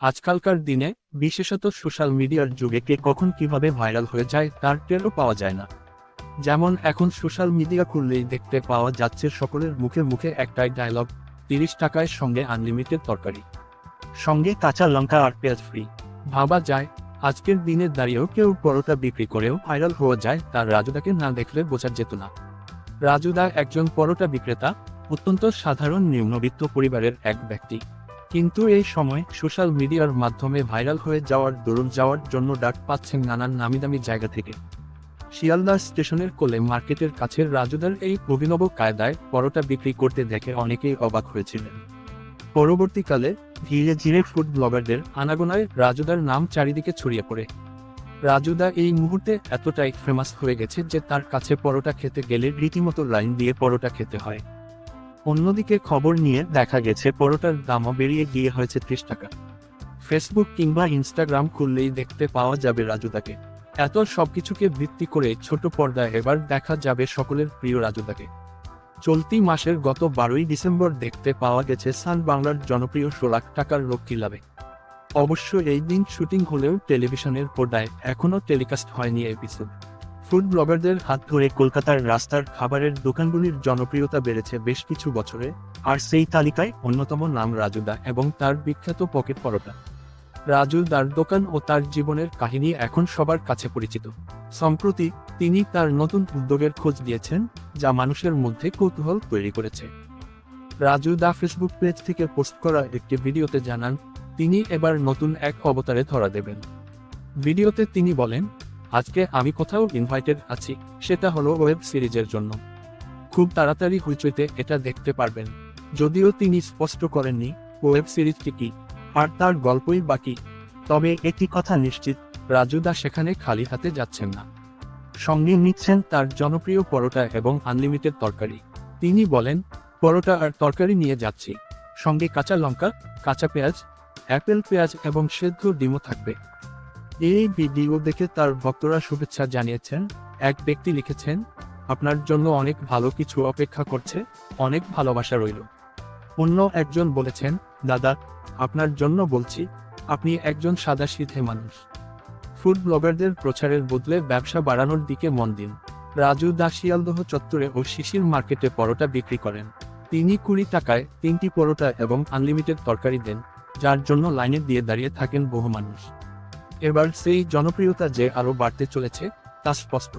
আজকালকার দিনে, বিশেষত সোশ্যাল মিডিয়ার যুগে কে কখন কীভাবে ভাইরাল হয়ে যায় তার টেরও পাওয়া যায় না। যেমন এখন সোশ্যাল মিডিয়া খুললেই দেখতে পাওয়া যাচ্ছে সকলের মুখে মুখে একটাই ডায়লগ তিরিশ টাকায় সঙ্গে আনলিমিটেড তরকারি। সঙ্গে কাঁচা লঙ্কা আর পেঁয়াজ ফ্রি ভাবা যায়, আজকের দিনে দাঁড়িয়েও কেউ পরোটা বিক্রি করেও ভাইরাল হওয়া যায় তার রাজুদাকে না দেখলে বোঝা যেত না। রাজুদা একজন পরোটা বিক্রেতা, অত্যন্ত সাধারণ নিম্নবিত্ত পরিবারের এক ব্যক্তি। কিন্তু এই সময় সোশ্যাল মিডিয়ার মাধ্যমে ভাইরাল হয়ে যাওয়ার, দরুন যাওয়ার জন্য ডাক পাচ্ছেন নানান নামিদামি জায়গা থেকে। শিয়ালদা স্টেশনের কোলে মার্কেটের কাছের রাজুদার এই অভিনব কায়দায় পরোটা বিক্রি করতে দেখে অনেকেই অবাক হয়েছিলেন। পরবর্তীকালে ধীরে ধীরে ফুড ব্লগারদের আনাগোনায় রাজুদার নাম চারিদিকে ছড়িয়ে পড়ে। রাজুদা এই মুহূর্তে এতটাই ফেমাস হয়ে গেছে যে তার কাছে পরোটা খেতে গেলে রীতিমতো লাইন দিয়ে পরোটা খেতে হয়। অন্যদিকে খবর নিয়ে দেখা গেছে, পরোটার দামও বেরিয়ে গিয়ে হয়েছে ত্রিশ টাকা। ফেসবুক কিংবা ইনস্টাগ্রাম খুললেই দেখতে পাওয়া যাবে রাজুদাকে। এত সবকিছুকে ভিত্তি করে ছোট পর্দায় এবার দেখা যাবে সকলের প্রিয় রাজুদাকে। চলতি মাসের গত বারোই ডিসেম্বর দেখতে পাওয়া গেছে, সান বাংলার জনপ্রিয় লাখ টাকার লক্ষ্মী লাভে। অবশ্য এই দিন শুটিং হলেও টেলিভিশনের পর্দায় এখনও টেলিকাস্ট হয়নি এপিসোড। ফুড ব্লগারদের হাত ধরে কলকাতার রাস্তার খাবারের দোকানগুলির জনপ্রিয়তা বেড়েছে বেশ কিছু বছরে, আর সেই তালিকায় অন্যতম নাম রাজুদা এবং তার বিখ্যাত পকেট পরোটা। রাজুদার দোকান ও তার জীবনের কাহিনী এখন সবার কাছে পরিচিত। সম্প্রতি তিনি তার নতুন উদ্যোগের খোঁজ দিয়েছেন, যা মানুষের মধ্যে কৌতূহল তৈরি করেছে। রাজু দা ফেসবুক পেজ থেকে পোস্ট করা একটি ভিডিওতে জানান, তিনি এবার নতুন এক অবতারে ধরা দেবেন। ভিডিওতে তিনি বলেন আজকে আমি কোথাও ইনভাইটেড আছি, সেটা হলো ওয়েব সিরিজের জন্য। খুব তাড়াতাড়ি হইচইতে এটা দেখতে পারবেন। যদিও তিনি স্পষ্ট করেননি, ওয়েব সিরিজটি কি, আর তার গল্পই বাকি তবে একটি কথা নিশ্চিত রাজুদা সেখানে খালি হাতে যাচ্ছেন না। সঙ্গে নিচ্ছেন তার জনপ্রিয় পরোটা এবং আনলিমিটেড তরকারি। তিনি বলেন, পরোটা আর তরকারি নিয়ে যাচ্ছি। সঙ্গে কাঁচা লঙ্কা, কাঁচা পেঁয়াজ, অ্যাপেল পেঁয়াজ এবং সেদ্ধ ডিমও থাকবে। এই ভিডিও দেখে তার ভক্তরা শুভেচ্ছা জানিয়েছেন। এক ব্যক্তি লিখেছেন, আপনার জন্য অনেক ভালো কিছু অপেক্ষা করছে, অনেক ভালোবাসা রইল। অন্য একজন বলেছেন, দাদা, আপনার জন্য বলছি, আপনি একজন সাদা সিধে মানুষ। ফুড ব্লগারদের প্রচারের বদলে ব্যবসা বাড়ানোর দিকে মন দিন। রাজু দাসিয়ালদহ চত্বরে ও শিশির মার্কেটে পরোটা বিক্রি করেন। তিনি কুড়ি টাকায় তিনটি পরোটা এবং আনলিমিটেড তরকারি দেন, যার জন্য লাইনে দিয়ে দাঁড়িয়ে থাকেন বহু মানুষ। এবার সেই জনপ্রিয়তা যে আরও বাড়তে চলেছে তা স্পষ্ট।